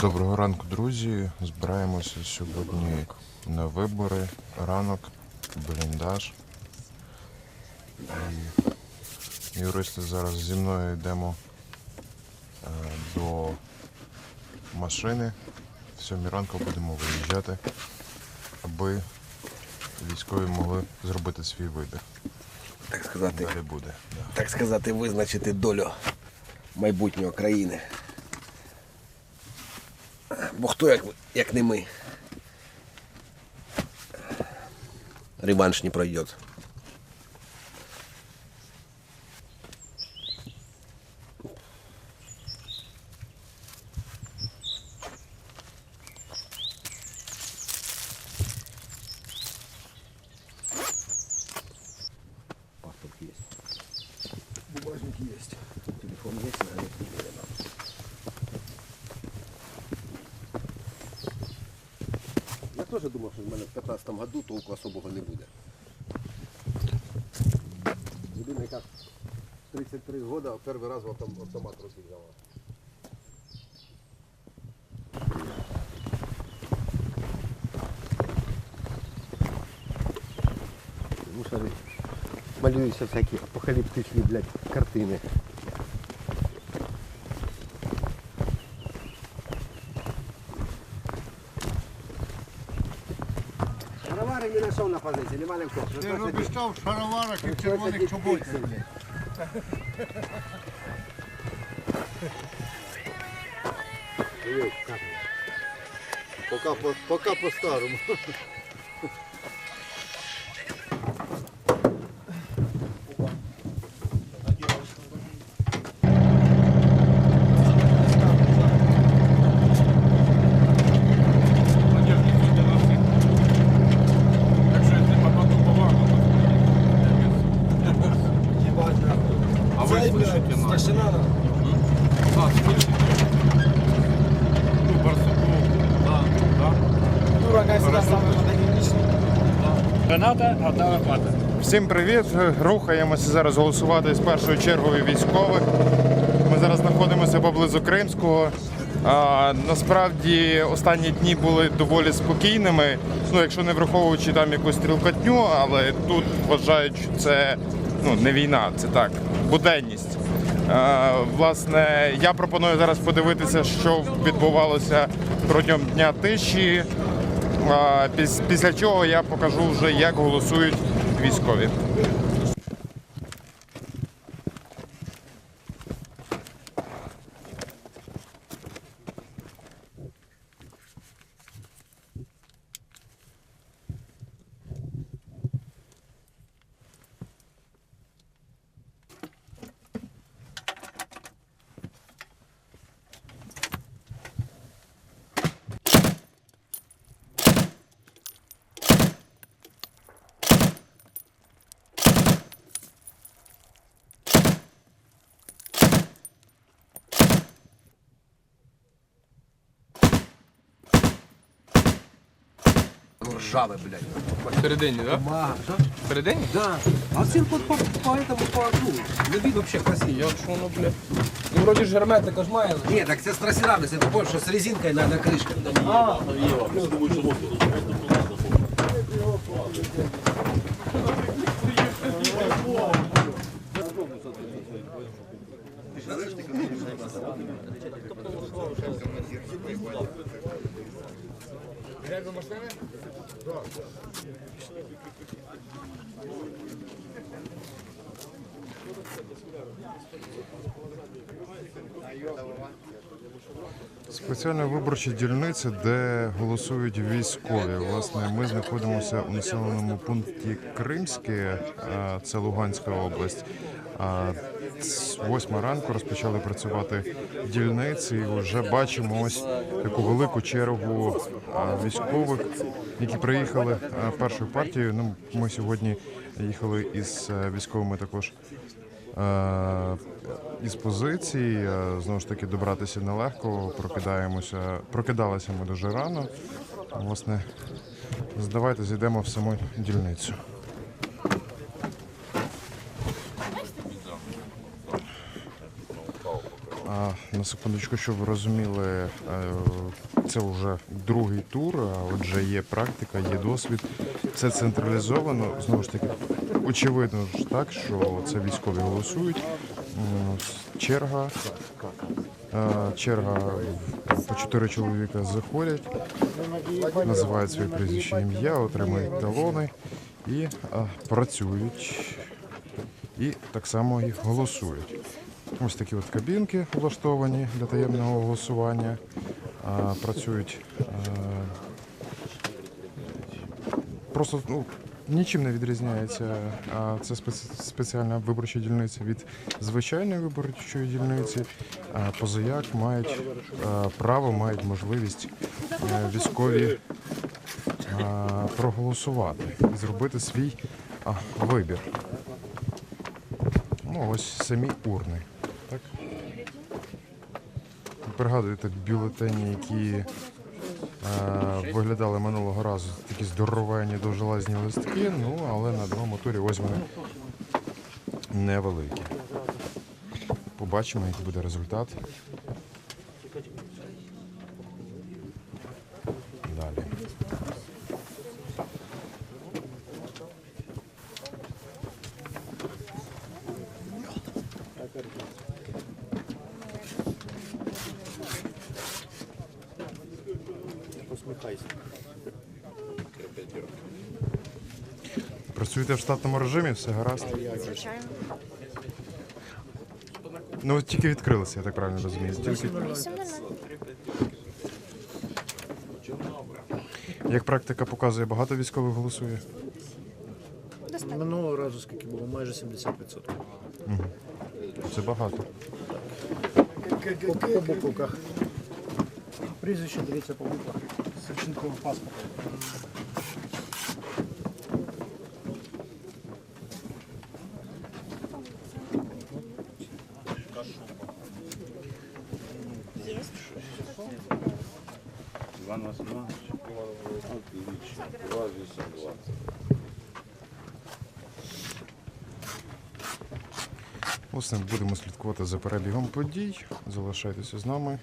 Доброго ранку, друзі. Збираємося сьогодні на вибори. Ранок, бліндаж. Юристи зараз зі мною йдемо до машини. В сьомій ранку будемо виїжджати, аби військові могли зробити свій вибір. так сказати, Далі буде. Да. так сказати, визначити долю майбутнього країни. Бо хто як, як не ми? Реванш не пройде. Паспорт есть. Бумажник есть. Телефон есть, наверное, не надо. Я теж думав, що в мене в 15 году толку особого не буде. Людина, яка 33 роки, перший раз автомат в малюються всякі апокаліптичні, блядь, картини. Шаровари не знайшов на позиції, нема кого. Ти робиш там в шароварах і в червоних чоботях. Пока, по- пока по-старому. А вы слышите нас? А, слышите? Ну, Барсуку. Да, да. Граната, одна лопата. Всім привіт! Рухаємося зараз голосувати з першою чергою військових. Ми зараз знаходимося поблизу Кримського. А, насправді останні дні були доволі спокійними. Ну, якщо не враховуючи там якусь стрілкотню, але тут вважають, що це ну, не війна, це так, буденність. А, власне, я пропоную зараз подивитися, що відбувалося протягом дня тиші. Піс- Після чого я покажу вже, як голосують військові. Ржаве, блядь. Всередині, да? Ма, що? Всередині? Да. А всем по, по, по этому, по окну. На вид вообще красиво. Як що воно, бля? Ну, вроді ж герметика ж має. Ні, так це з трасерами, це такое, що з резинкою на, на кришках. Айова. Спеціальна виборча дільниця, де голосують військові. Власне, ми знаходимося у населеному пункті Кримське, це Луганська область. З восьма ранку розпочали працювати дільниці. І вже бачимо ось таку велику чергу військових, які приїхали першою партією. Ну, ми сьогодні їхали із е, військовими також із позицій Е, знову ж таки добратися нелегко. Прокидаємося, прокидалися ми дуже рано. Власне, давайте зайдемо в саму дільницю. На секундочку, щоб ви розуміли, е, це вже другий тур, а отже є практика, є досвід. Все централізовано. Знову ж таки, очевидно ж так, що це військові голосують. Черга. е, Черга по чотири чоловіка заходять, називають своє прізвище ім'я, отримують талони і е, працюють. І так само і голосують. Ось такі от кабінки влаштовані для таємного голосування. Працюють просто ну, нічим не відрізняється. Це спец- спеціальна виборча дільниця від звичайної виборчої дільниці. Позаяк мають право, мають можливість е, військові проголосувати і зробити свій вибір. Ну, ось самі урни. Так? Пригадуєте бюлетені, які е, виглядали минулого разу такі здоровенні довжелезні листки, ну але на другому турі ось вони невеликі. Побачимо, який буде результат. Далі. Працюєте в штатному режимі, все гаразд. Звичайно. Ну, от тільки відкрилися, я так правильно розумію. Тільки... 8.00. Як практика показує, багато військових голосує. Достатньо. Минулого разу скільки було? Майже 70%. Це багато. По, по буквах. Прізвище дивіться по буквах. Савченков паспорт. Иван Васильевич. Отлично. 2,820. Власне, будемо слідкувати за перебігом подій. Залишайтеся з нами.